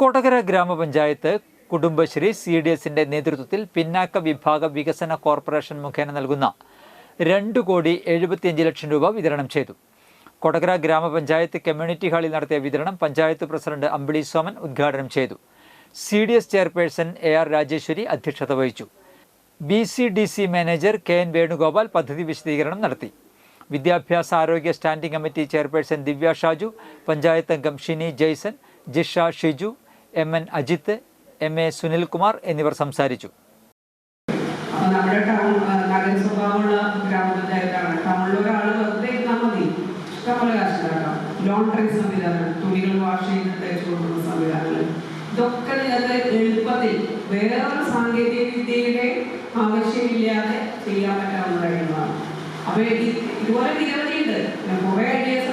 കൊടകര ഗ്രാമപഞ്ചായത്ത് Kudumbashree C D എസിന്റെ നേതൃത്വത്തിൽ പിന്നാക്ക വിഭാഗ വികസന കോർപ്പറേഷൻ മുഖേന നൽകുന്ന രണ്ട് കോടി എഴുപത്തിയഞ്ച് ലക്ഷം രൂപ വിതരണം ചെയ്തു. കൊടകര ഗ്രാമപഞ്ചായത്ത് കമ്മ്യൂണിറ്റി ഹാളിൽ നടത്തിയ വിതരണം പഞ്ചായത്ത് പ്രസിഡന്റ് അമ്പിളി സോമൻ ഉദ്ഘാടനം ചെയ്തു. C D S chairperson A R Rajeshwari അധ്യക്ഷത വഹിച്ചു. B C D C manager K N Venugopal പദ്ധതി വിശദീകരണം നടത്തി. വിദ്യാഭ്യാസ ആരോഗ്യ standing committee chairperson Divya Shaju panchayat അംഗം Shini Jaison Jisha Shiju M N Ajith M A Sunilkumar എന്നിവർ സംസാരിച്ചു. ആവശ്യമില്ലാതെ ചെയ്യാൻ പറ്റാവുന്ന കാര്യങ്ങളാണ്. അപ്പൊ ഇതുപോലെ നിരവധിയുണ്ട്. കുറെ ഐഡിയ